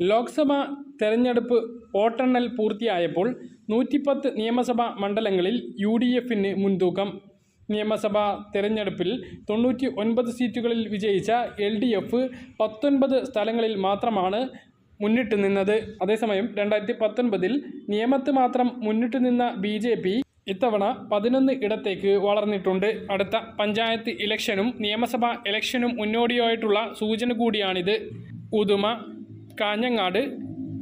ലോക്സഭാ തെരഞ്ഞെടുപ്പ് വോട്ടെണ്ണൽ പൂർത്തിയായപ്പോൾ നൂറ്റിപ്പത്ത് നിയമസഭാ മണ്ഡലങ്ങളിൽ യു ഡി എഫിന് മുൻതൂക്കം. നിയമസഭാ തെരഞ്ഞെടുപ്പിൽ തൊണ്ണൂറ്റി ഒൻപത് സീറ്റുകളിൽ വിജയിച്ച എൽ ഡി എഫ് പത്തൊൻപത് സ്ഥലങ്ങളിൽ മാത്രമാണ് മുന്നിട്ട് നിന്നത്. അതേസമയം രണ്ടായിരത്തി പത്തൊൻപതിൽ നിയമത്ത് മാത്രം മുന്നിട്ട് നിന്ന ബി ജെ പി ഇത്തവണ പതിനൊന്ന് ഇടത്തേക്ക് വളർന്നിട്ടുണ്ട്. അടുത്ത പഞ്ചായത്ത് ഇലക്ഷനും നിയമസഭാ ഇലക്ഷനും മുന്നോടിയായിട്ടുള്ള സൂചന കൂടിയാണിത്. ഉദുമ കാഞ്ഞങ്ങാട്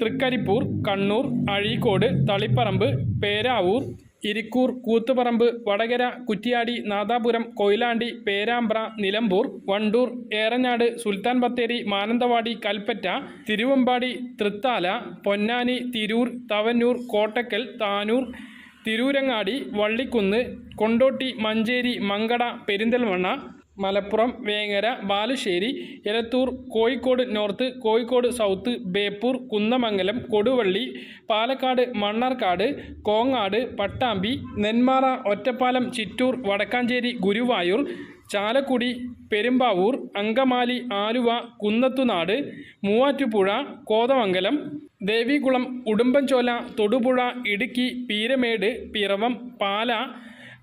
തൃക്കരിപ്പൂർ കണ്ണൂർ അഴീക്കോട് തളിപ്പറമ്പ് പേരാവൂർ ഇരിക്കൂർ കൂത്തുപറമ്പ് വടകര കുറ്റിയാടി നാദാപുരം കൊയിലാണ്ടി പേരാമ്പ്ര നിലമ്പൂർ വണ്ടൂർ ഏറനാട് സുൽത്താൻ ബത്തേരി മാനന്തവാടി കൽപ്പറ്റ തിരുവമ്പാടി തൃത്താല പൊന്നാനി തിരൂർ തവന്നൂർ കോട്ടക്കൽ താനൂർ തിരൂരങ്ങാടി വള്ളിക്കുന്ന് കൊണ്ടോട്ടി മഞ്ചേരി മങ്കട പെരിന്തൽമണ്ണ മലപ്പുറം വേങ്ങര ബാലുശ്ശേരി എലത്തൂർ കോഴിക്കോട് നോർത്ത് കോഴിക്കോട് സൗത്ത് ബേപ്പൂർ കുന്നമംഗലം കൊടുവള്ളി പാലക്കാട് മണ്ണാർക്കാട് കോങ്ങാട് പട്ടാമ്പി നെന്മാറ ഒറ്റപ്പാലം ചിറ്റൂർ വടക്കാഞ്ചേരി ഗുരുവായൂർ ചാലക്കുടി പെരുമ്പാവൂർ അങ്കമാലി ആലുവ കുന്നത്തുനാട് മൂവാറ്റുപുഴ കോതമംഗലം ദേവികുളം ഉടുമ്പൻചോല തൊടുപുഴ ഇടുക്കി പീരമേട് പിറവം പാല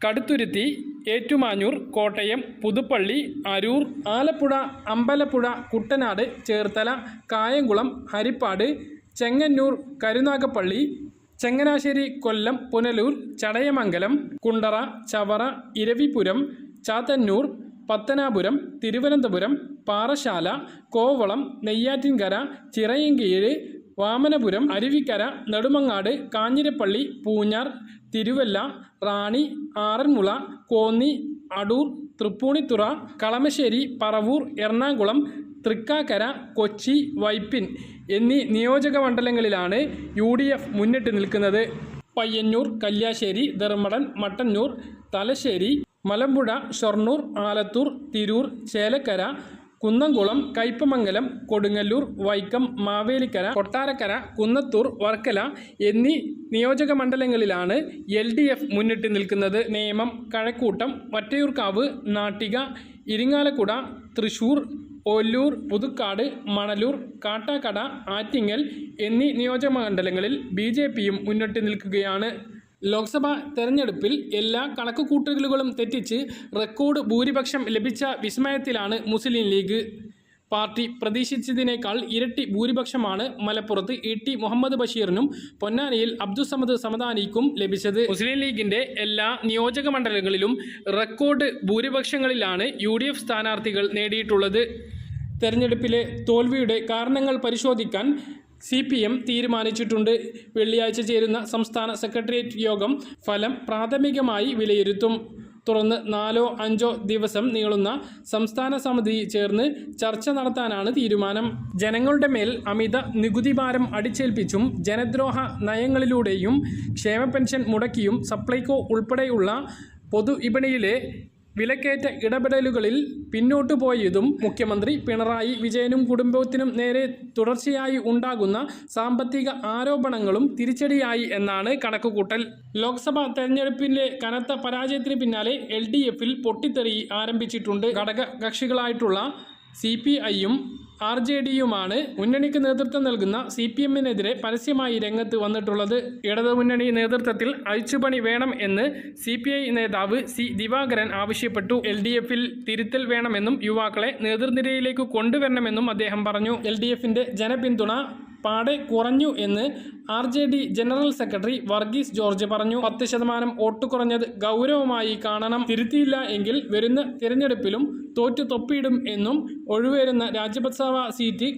കടുത്തുരുത്തി ഏറ്റുമാഞ്ഞൂർ കോട്ടയം പുതുപ്പള്ളി അരൂർ ആലപ്പുഴ അമ്പലപ്പുഴ കുട്ടനാട് ചേർത്തല കായംകുളം ഹരിപ്പാട് ചെങ്ങന്നൂർ കരുനാഗപ്പള്ളി ചങ്ങനാശ്ശേരി കൊല്ലം പുനലൂർ ചടയമംഗലം കുണ്ടറ ചവറ ഇരവിപുരം ചാത്തന്നൂർ പത്തനാപുരം തിരുവനന്തപുരം പാറശാല കോവളം നെയ്യാറ്റിൻകര ചിറയൻകീഴ് വാമനപുരം അരുവിക്കര നെടുമങ്ങാട് കാഞ്ഞിരപ്പള്ളി പൂഞ്ഞാർ തിരുവല്ല റാണി ആറന്മുള കോന്നി അടൂർ തൃപ്പൂണിത്തുറ കളമശ്ശേരി പറവൂർ എറണാകുളം തൃക്കാക്കര കൊച്ചി വൈപ്പിൻ എന്നീ നിയോജക മണ്ഡലങ്ങളിലാണ് യു ഡി എഫ് മുന്നിട്ട് നിൽക്കുന്നത്. പയ്യന്നൂർ കല്യാശ്ശേരി ധർമ്മടൻ മട്ടന്നൂർ തലശ്ശേരി മലമ്പുഴ ഷൊർണൂർ ആലത്തൂർ തിരൂർ ചേലക്കര കുന്നംകുളം കയ്പമംഗലം കൊടുങ്ങല്ലൂർ വൈക്കം മാവേലിക്കര കൊട്ടാരക്കര കുന്നത്തൂർ വർക്കല എന്നീ നിയോജക മണ്ഡലങ്ങളിലാണ് എൽ ഡി എഫ് മുന്നിട്ട് നിൽക്കുന്നത്. നേമം കഴക്കൂട്ടം വറ്റയൂർക്കാവ് നാട്ടിക ഇരിങ്ങാലക്കുട തൃശൂർ ഒല്ലൂർ പുതുക്കാട് മണലൂർ കാട്ടാക്കട ആറ്റിങ്ങൽ എന്നീ നിയോജക മണ്ഡലങ്ങളിൽ ബി മുന്നിട്ട് നിൽക്കുകയാണ്. ലോക്സഭാ തെരഞ്ഞെടുപ്പിൽ എല്ലാ കണക്കുകൂട്ടലുകളും തെറ്റിച്ച് റെക്കോർഡ് ഭൂരിപക്ഷം ലഭിച്ച വിസ്മയത്തിലാണ് മുസ്ലിം ലീഗ്. പാർട്ടി പ്രതീക്ഷിച്ചതിനേക്കാൾ ഇരട്ടി ഭൂരിപക്ഷമാണ് മലപ്പുറത്ത് ഇ ടി മുഹമ്മദ് ബഷീറിനും പൊന്നാനിയിൽ അബ്ദുസമദ് സമദാനിക്കും ലഭിച്ചത്. മുസ്ലിം ലീഗിന്റെ എല്ലാ നിയോജക മണ്ഡലങ്ങളിലും റെക്കോർഡ് ഭൂരിപക്ഷങ്ങളിലാണ് യു ഡി എഫ് സ്ഥാനാർത്ഥികൾ നേടിയിട്ടുള്ളത്. തെരഞ്ഞെടുപ്പിലെ തോൽവിയുടെ കാരണങ്ങൾ പരിശോധിക്കാൻ സി പി എം തീരുമാനിച്ചിട്ടുണ്ട്. വെള്ളിയാഴ്ച ചേരുന്ന സംസ്ഥാന സെക്രട്ടേറിയറ്റ് യോഗം ഫലം പ്രാഥമികമായി വിലയിരുത്തും. തുടർന്ന് നാലോ അഞ്ചോ ദിവസം നീളുന്ന സംസ്ഥാന സമിതി ചേർന്ന് ചർച്ച നടത്താനാണ് തീരുമാനം. ജനങ്ങളുടെ മേൽ അമിത നികുതി ഭാരം അടിച്ചേൽപ്പിച്ചും ജനദ്രോഹ നയങ്ങളിലൂടെയും ക്ഷേമ പെൻഷൻ മുടക്കിയും സപ്ലൈകോ ഉൾപ്പെടെയുള്ള പൊതു വിപണിയിലെ വിലക്കയറ്റ ഇടപെടലുകളിൽ പിന്നോട്ടു പോയതും മുഖ്യമന്ത്രി പിണറായി വിജയനും കുടുംബത്തിനും നേരെ തുടർച്ചയായി ഉണ്ടാകുന്ന സാമ്പത്തിക ആരോപണങ്ങളും തിരിച്ചടിയായി എന്നാണ് കണക്കുകൂട്ടൽ. ലോക്സഭാ തെരഞ്ഞെടുപ്പിലെ കനത്ത പരാജയത്തിന് പിന്നാലെ എൽ ഡി എഫിൽ പൊട്ടിത്തെറി ആരംഭിച്ചിട്ടുണ്ട്. ഘടക കക്ഷികളായിട്ടുള്ള സി പി ഐയും ആർ ജെ ഡിയുമാണ് മുന്നണിക്ക് നേതൃത്വം നൽകുന്ന സി പി എമ്മിനെതിരെ പരസ്യമായി രംഗത്ത് വന്നിട്ടുള്ളത്. ഇടതുമുന്നണി നേതൃത്വത്തിൽ അഴിച്ചുപണി വേണം എന്ന് സി പി ഐ നേതാവ് സി ദിവാകരൻ ആവശ്യപ്പെട്ടു. എൽ ഡി എഫിൽ തിരുത്തൽ വേണമെന്നും യുവാക്കളെ നേതൃനിരയിലേക്ക് കൊണ്ടുവരണമെന്നും അദ്ദേഹം പറഞ്ഞു. എൽ ഡി എഫിന്റെ ജനപിന്തുണ പാടെ കുറഞ്ഞു എന്ന് R J D general secretary Varghese George പറഞ്ഞു. പത്ത് ശതമാനം വോട്ട് കുറഞ്ഞത് ഗൗരവമായി കാണണം. തിരുത്തിയില്ല എങ്കിൽ വരുന്ന തിരഞ്ഞെടുപ്പിലും തോറ്റു തൊപ്പിയിടും എന്നും ഒഴിവേരുന്ന രാജ്യസഭാ സീറ്റ്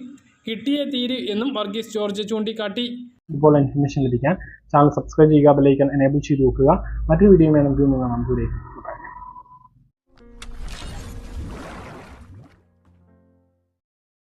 കിട്ടിയേ തീരു എന്നും വർഗീസ് ജോർജ് ചൂണ്ടിക്കാട്ടി. ഇതുപോലെ ഇൻഫർമേഷൻ ലഭിക്കാൻ ചാനൽ സബ്സ്ക്രൈബ് ചെയ്യുക ബെലൈക്കൻ എനേബിൾ ചെയ്ത് നോക്കുക മറ്റൊരു വീഡിയോ നമുക്ക് നമുക്ക്